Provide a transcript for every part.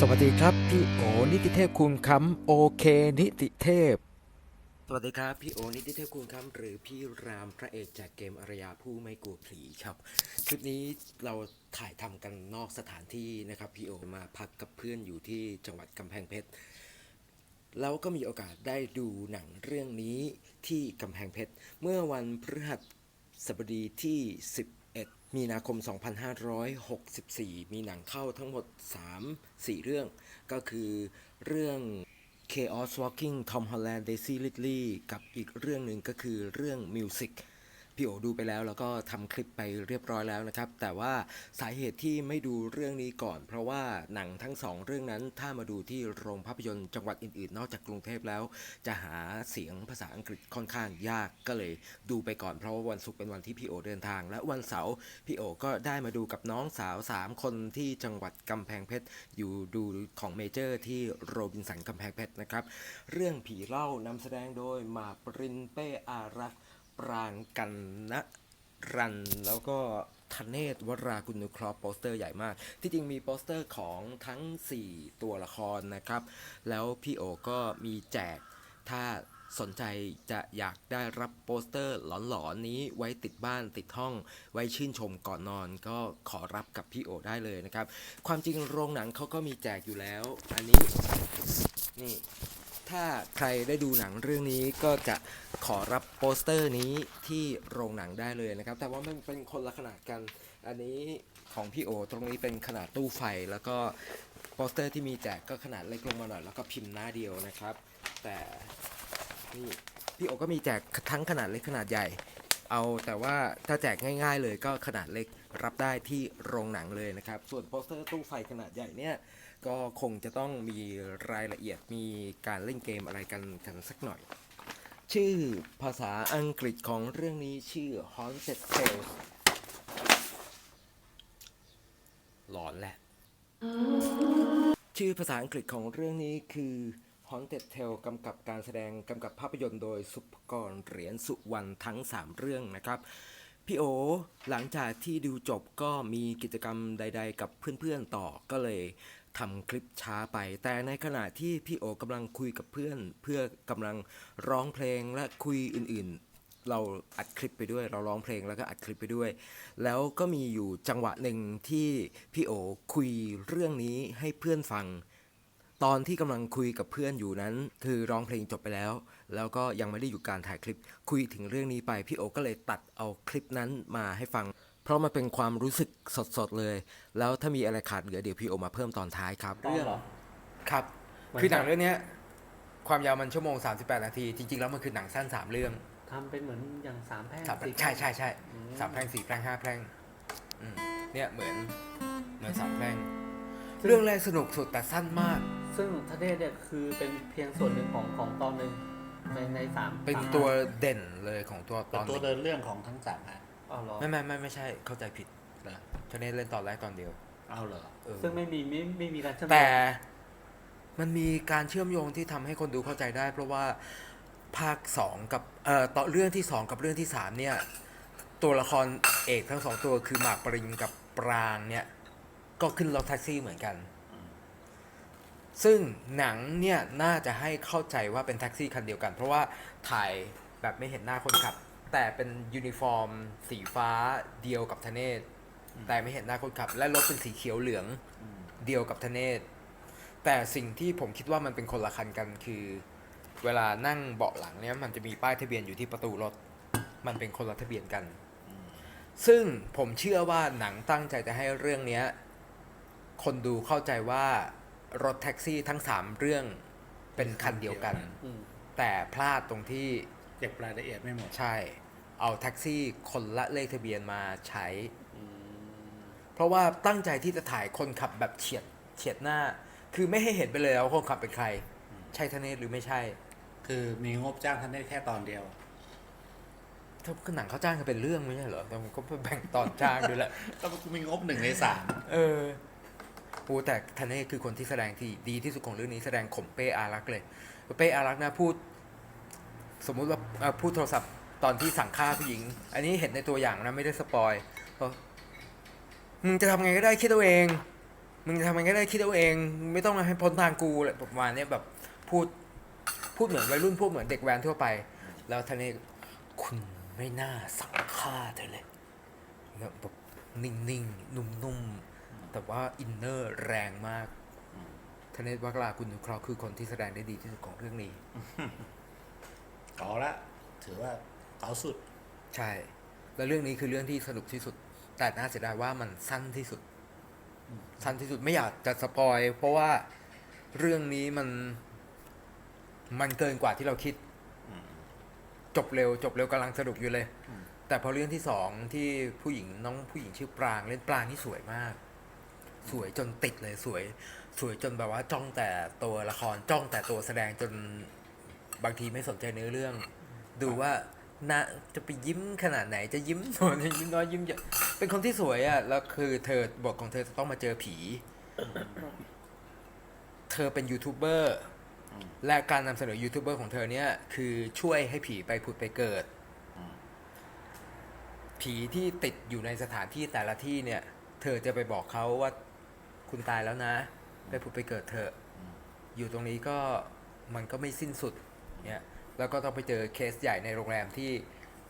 สวัสดีครับ พี่โอนิติเทพคุณคำโอเคนิติเทพ สวัสดีครับ พี่โอนิติเทพคุณคำหรือพี่รามพระเอกจากเกมอารยาผู้ไม่กลัวผีครับคลิปนี้เราถ่ายทำกันนอกสถานที่นะครับพี่โอมาพักกับเพื่อนอยู่ที่จังหวัดกำแพงเพชรแล้วก็มีโอกาสได้ดูหนังเรื่องนี้ที่กำแพงเพชรเมื่อวันพฤหัสบดีที่11 มีนาคม 2564 มีหนังเข้าทั้งหมด 3-4 เรื่อง ก็คือเรื่อง Chaos Walking Tom Holland Daisy Ridley กับอีกเรื่องหนึ่งก็คือเรื่อง Music พี่โอดูไปแล้ว แล้วก็ทำคลิปไปเรียบร้อยแล้วนะครับ แต่ว่าสาเหตุที่ไม่ดูเรื่องนี้ก่อน เพราะว่าหนังทั้งสองเรื่องนั้นถ้ามาดูที่โรงภาพยนตร์จังหวัดอื่นๆ นอกจากกรุงเทพแล้ว จะหาเสียงภาษาอังกฤษค่อนข้างยากก็เลยดูไปก่อนเพราะว่าวันศุกร์เป็นวันที่พี่โอเดินทาง และวันเสาร์พี่โอก็ได้มาดูกับน้องสาว 3 คนที่จังหวัดกำแพงเพชรอยู่ดูของเมเจอร์ที่โรบินสันกำแพงเพชรนะครับเรื่องผีเล่านำแสดงโดยมาปรินเป้อารักษ์ ปรางกันนะรันแล้วก็ธเนศวรากุลนุคราะห์โปสเตอร์ใหญ่มาก ที่จริงมีโปสเตอร์ของทั้ง 4 ตัวละครนะครับ แล้วพี่โอก็มีแจก ถ้าสนใจจะอยากได้รับโปสเตอร์หลอนๆนี้ไว้ติดบ้านติดห้อง ไว้ชื่นชมก่อนนอนก็ขอรับกับพี่โอได้เลยนะครับ ความจริงโรงหนังเขาก็มีแจกอยู่แล้ว อันนี้นี่ ถ้าใครได้ดูหนังเรื่องนี้ก็จะขอรับโปสเตอร์นี้ที่โรงหนังได้เลยนะครับ แต่ว่ามันเป็นคนละขนาดกัน อันนี้ของพี่โอ ตรงนี้เป็นขนาดตู้ไฟ แล้วก็โปสเตอร์ที่มีแจกก็ขนาดเล็กลงมาหน่อยแล้วก็พิมพ์หน้าเดียวนะครับ แต่นี่พี่โอก็มีแจกทั้งขนาดเล็กขนาดใหญ่ เอาแต่ว่าถ้าแจกง่ายๆเลยก็ขนาดเล็กรับได้ที่โรงหนังเลยนะครับ ส่วนโปสเตอร์ตู้ไฟขนาดใหญ่เนี่ย ก็คงจะต้องมีรายละเอียดมีการเล่นเกมอะไรกันกันสักหน่อย ชื่อภาษาอังกฤษของเรื่องนี้ชื่อ Haunted Tales หลอนแหละ ชื่อภาษาอังกฤษของเรื่องนี้คือ Haunted Tale กำกับการแสดงกำกับภาพยนตร์โดยสุภกรเหรียญสุวรรณทั้ง 3 เรื่องนะครับ พี่โอหลังจากที่ดูจบก็มีกิจกรรมใด ๆ กับเพื่อนๆต่อก็เลยทำคลิปช้าไป แต่ในขณะที่พี่โอกำลังคุยกับเพื่อน เพื่อกำลังร้องเพลงและคุยอื่นๆ เราอัดคลิปไปด้วย เราร้องเพลงแล้วก็อัดคลิปไปด้วย แล้วก็มีอยู่จังหวะหนึ่งที่พี่โอคุยเรื่องนี้ให้เพื่อนฟัง ตอนที่กำลังคุยกับเพื่อนอยู่นั้น คือร้องเพลงจบไปแล้ว แล้วก็ยังไม่ได้อยู่การถ่ายคลิป คุยถึงเรื่องนี้ไปพี่โอก็เลยตัดเอาคลิปนั้นมาให้ฟัง เพราะมันเป็นความรู้สึกสดๆเลย แล้วถ้ามีอะไรขาดเหลือเดี๋ยวพี่โอมาเพิ่มตอนท้ายครับตอนเหรอครับมันคือหนังเรื่องเนี้ยความยาวมันชั่วโมง 38 นาที จริงๆแล้วมันคือหนังสั้น 3 เรื่องทำเป็นเหมือนอย่างสามแพร่งสามสี่ใช่ใช่ใช่อืมสามแพร่งสี่แพร่งห้าแพร่งอืมเนี่ยเหมือนเหมือนสามแพร่ง เรื่องแรกสนุกสุดแต่สั้นมาก ซึ่งทะเทศเนี่ยคือเป็นเพียงส่วนหนึ่งของของตอนหนึ่งในในสามเป็นสามตัวเด่นเลยของตัวตเป็นอนตัวหนึ่งเดินเรื่องของทั้งสามฮะอ๋อเหรอไม่ไม่ไม่ไม่ใช่เข้าใจผิดเหรอชนเนเล่นตอนแรกตอนเดียวเอาเหรอเออซึ่งไม่มีไม่ไม่มีการเชื่อมโยงแต่มันมีการเชื่อมโยงที่ทำให้คนดูเข้าใจได้ เพราะว่าภาคสองกับเอ่อต่อเรื่องที่สองกับเรื่องที่สามเนี่ย ตัวละครเอกทั้งสองตัวคือหมากปรินกับปรางเนี่ย ก็ขึ้นรถแท็กซี่เหมือนกัน ซึ่งหนังเนี่ยน่าจะให้เข้าใจว่าเป็นแท็กซี่คันเดียวกัน เพราะว่าถ่ายแบบไม่เห็นหน้าคนขับ แต่เป็นยูนิฟอร์ม สีฟ้าเดียวกับทเนศแต่ไม่เห็นหน้าคนขับ และรถเป็นสีเขียวเหลืองเดียวกับทเนศแต่สิ่งที่ผมคิดว่ามันเป็นคนละคันกันคือ เวลานั่งเบาะหลังเนี่ยมันจะมีป้ายทะเบียนอยู่ที่ประตูรถ มันเป็นคนละทะเบียนกัน ซึ่งผมเชื่อว่าหนังตั้งใจจะให้เรื่องเนี้ย คนดูเข้าใจว่า รถแท็กซี่ทั้งสามเรื่องเป็นคันเดียวกัน อืมแต่พลาดตรงที่เก็บรายละเอียดไม่หมดใช่ เอาแท็กซี่คนละเลขทะเบียนมาใช้ อืมเพราะว่าตั้งใจที่จะถ่ายคนขับแบบเฉียดเฉียดหน้า คือไม่ให้เห็นไปเลยว่าคนขับเป็นใคร ใช่ทเนศหรือไม่ใช่คือมีงบจ้างท่านได้แค่ตอนเดียว ถ้าหนังเขาจ้างกันเป็นเรื่องไม่ใช่เหรอแต่มันก็แบ่งตอนจ้างด้วยแหละ ก็มีงบหนึ่งในสามเออ โอ้แต่ทนเนศคือคนที่แสดงที่ดีที่สุดของเรื่องนี้แสดงข่มเป้อารักเลย เป้อารักนะพูด สมมุติว่าพูดโทรศัพท์ตอนที่สั่งฆ่าผู้หญิง อันนี้เห็นในตัวอย่างนะไม่ได้สปอยอมึงจะทำไงก็ได้คิดเอาเอง มึงจะทำมันก็ได้คิดเอาเอง ไม่ต้องมาให้พ้นทางกูเลยประมาณเนี้ยแบบพูดพูดเหมือนวัยรุ่นพูดเหมือนเด็กแว้นทั่วไป แล้วท่านนี้คุณไม่น่าสั่งฆ่าเธอเลยแบบนิ่งๆ นุ่มๆ แต่ว่าอินเนอร์แรงมากทเนศวักลาคุณนุเคราะห์คือคนที่แสดงได้ดีที่สุดของเรื่องนี้เอาละถือว่าเขาสุด ใช่ แล้วเรื่องนี้คือเรื่องที่สนุกที่สุด แต่น่าเสียดายว่ามันสั้นที่สุด สั้นที่สุดไม่อยากจะสปอย เพราะว่าเรื่องนี้มัน มันเกินกว่าที่เราคิด จบเร็ว จบเร็วกำลังสนุกอยู่เลย แต่พอเรื่องที่สองที่ผู้หญิงน้องผู้หญิงชื่อปรางเล่นปรางนี่สวยมาก สวยจนติดเลยสวย สวยจนแบบว่าจ้องแต่ตัวละครจ้องแต่ตัวแสดงจนบางทีไม่สนใจเนื้อเรื่อง ดูว่านะจะไปยิ้มขนาดไหนจะยิ้มน้อยยิ้มน้อยยิ้มเยอะเป็นคนที่สวยอะ่ะแล้วคือเธอบทของเธอจะต้องมาเจอผี เธอเป็นยูทูบเบอร์และการนำเสนอยูทูบเบอร์ของเธอเนี่ยคือช่วยให้ผีไปผุดไปเกิด ผีที่ติดอยู่ในสถานที่แต่ละที่เนี่ย เธอจะไปบอกเขาว่า คุณตายแล้วนะ ไปผุดไปเกิดเถอะ อยู่ตรงนี้ก็มันก็ไม่สิ้นสุดเนี่ยแล้วก็ต้องไปเจอเคสใหญ่ในโรงแรมที่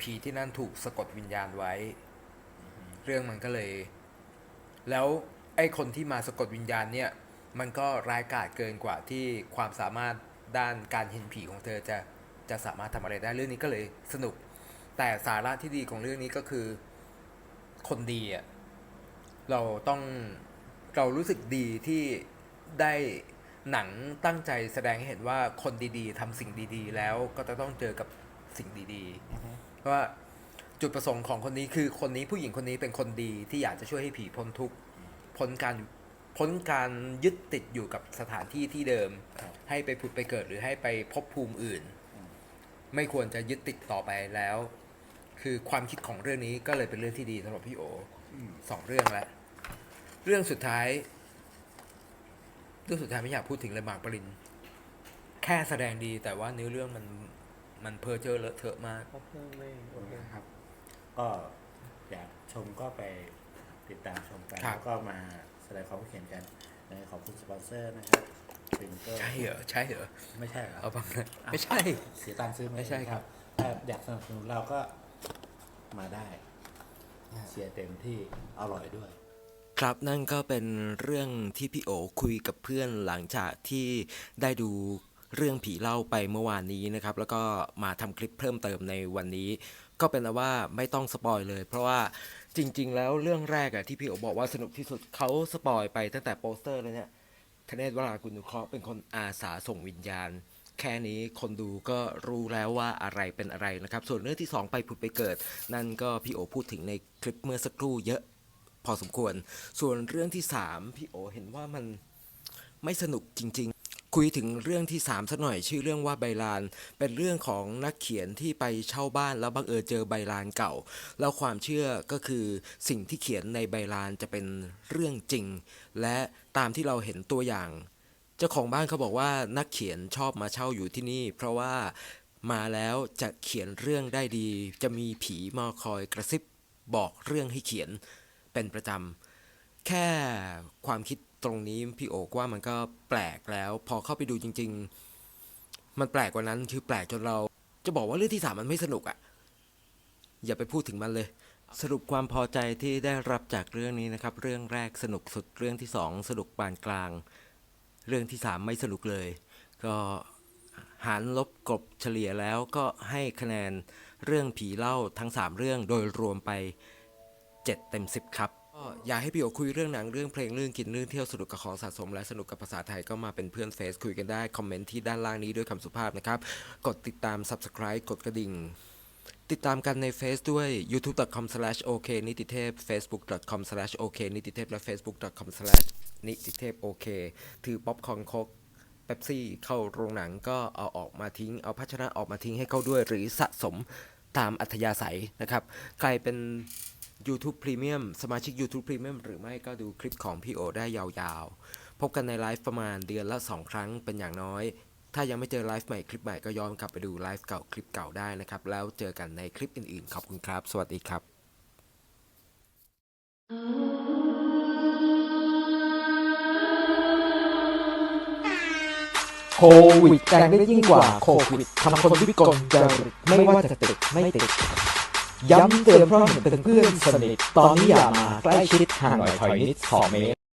ผีที่นั่นถูกสะกดวิญญาณไว้ เรื่องมันก็เลย แล้วไอ้คนที่มาสะกดวิญญาณเนี่ย มันก็ร้ายกาจเกินกว่าที่ความสามารถด้านการเห็นผีของเธอจะจะสามารถทำอะไรได้เรื่องนี้ก็เลยสนุก แต่สาระที่ดีของเรื่องนี้ก็คือคนดีอะเราต้อง เรารู้สึกดีที่ได้หนังตั้งใจแสดงให้เห็นว่าคนดีๆทำสิ่งดีๆ แล้วก็จะต้องเจอกับสิ่งดีๆเพราะว่าจุดประสงค์ของคนนี้คือคนนี้ผู้หญิงคนนี้เป็นคนดีที่อยากจะช่วยให้ผีพ้นทุกข์พ้นการพ้นการยึดติดอยู่กับสถานที่ที่เดิมครับให้ไปผุดไปเกิดหรือให้ไปพบภูมิอื่น ไม่ควรจะยึดติดต่อไปแล้ว คือความคิดของเรื่องนี้ก็เลยเป็นเรื่องที่ดีสำหรับพี่โออสองเรื่องแล้ว เรื่องสุดท้าย เรื่องสุดท้ายไม่อยากพูดถึงเลยหมากปริน แค่แสดงดีแต่ว่าเนื้อเรื่องมันมันเพอเจอร์เลอะเทอะมากโอเคไม่โอเคนะครับ ก็อยากชมก็ไปติดตามชมกันครับ แล้วก็มาแสดงความคิดเห็นกันในขอบคุณสปอนเซอร์นะครับเป็นก็ใช่เหรอใช่เหรอไม่ใช่เหรอ เอาบ้างนะไม่ใช่ เสียตังค์ซื้อไม่ใช่ครับ ถ้าอยากสนับสนุนเราก็มาได้ เชียร์เต็มที่อร่อยด้วย ครับนั่นก็เป็นเรื่องที่พี่โอคุยกับเพื่อนหลังจากที่ได้ดูเรื่องผีเล่าไปเมื่อวานนี้นะครับ แล้วก็มาทำคลิปเพิ่มเติมในวันนี้ ก็เป็นแล้วว่าไม่ต้องสปอยเลย เพราะว่าจริง ๆ แล้วเรื่องแรกอะที่พี่โอบอกว่าสนุกที่สุดเขาสปอยไปตั้งแต่โปสเตอร์เลยเนี่ยทเนศวรากุลนุเคราะห์เป็นคนอาสาส่งวิญญาณ แค่นี้คนดูก็รู้แล้วว่าอะไรเป็นอะไรนะครับ ส่วนเรื่องที่สองไปผุดไปเกิด นั่นก็พี่โอพูดถึงในคลิปเมื่อสักครู่เยอะ พอสมควร ส่วนเรื่องที่ 3 พี่โอเห็นว่ามันไม่สนุกจริง ๆ คุยถึงเรื่องที่3สักหน่อยชื่อเรื่องว่าใบลาน เป็นเรื่องของนักเขียนที่ไปเช่าบ้านแล้วบังเอิญเจอใบลานเก่า แล้วความเชื่อก็คือสิ่งที่เขียนในใบลานจะเป็นเรื่องจริง และตามที่เราเห็นตัวอย่าง เจ้าของบ้านเขาบอกว่านักเขียนชอบมาเช่าอยู่ที่นี่ เพราะว่ามาแล้วจะเขียนเรื่องได้ดี จะมีผีมาคอยกระซิบบอกเรื่องให้เขียน เป็นประจำ แค่ความคิดตรงนี้พี่โอกว่ามันก็แปลกแล้ว พอเข้าไปดูจริง ๆ มันแปลกกว่านั้นคือแปลกจนเรา จะบอกว่าเรื่องที่สามมันไม่สนุกอะ่ะ อย่าไปพูดถึงมันเลย สรุปความพอใจที่ได้รับจากเรื่องนี้นะครับ เรื่องแรกสนุกสุดเรื่องที่สองสนุกปานกลาง เรื่องที่สามไม่สนุกเลย ก็หารลบกบเฉลี่ยแล้วก็ให้คะแนนเรื่องผีเล่าทั้งสามเรื่องโดยรวมไป 7 เต็ม 10 ครับก็อยากให้พี่โอคุยเรื่องหนังเรื่องเพลงเรื่องกินเรื่องเที่ยวสนุกกับของสะสม และสนุกกับภาษาไทยก็มาเป็นเพื่อนเฟซคุยกันได้คอมเมนต์ที่ด้านล่างนี้ด้วยคำสุภาพนะครับกดติดตาม Subscribe กดกระดิ่งติดตามกันในเฟซด้วย youtube.com/ok นิติเทพ facebook.com/ok นิติเทพและ facebook.com/ นิติเทพโอเคถือป๊อปคอนโคกเป๊ปซี่เข้าโรงหนังก็เอาออกมาทิ้ง เอาภาชนะออกมาทิ้งให้เขาด้วยหรือสะสมตามอัธยาศัยนะครับ ใครเป็น YouTube Premium สมาชิก YouTube Premium หรือไม่ก็ดูคลิปของพี่โอได้ยาวๆ พบกันในไลฟ์ประมาณเดือนละ 2 ครั้งเป็นอย่างน้อย ถ้ายังไม่เจอไลฟ์ใหม่คลิปใหม่ก็ย้อนกลับไปดูไลฟ์เก่าคลิปเก่าได้นะครับ แล้วเจอกันในคลิปอื่นๆ ขอบคุณครับ สวัสดีครับ โควิดแจงได้ยิ่งกว่าโควิดทำคนวิกลจริตไม่ว่าจะติดไม่ติด ย้ำเตือนเพราะเห็นเป็นเพื่อนสนิท ตอนนี้อย่ามาใกล้ชิดห่างหน่อยถอยนิดสองเมตร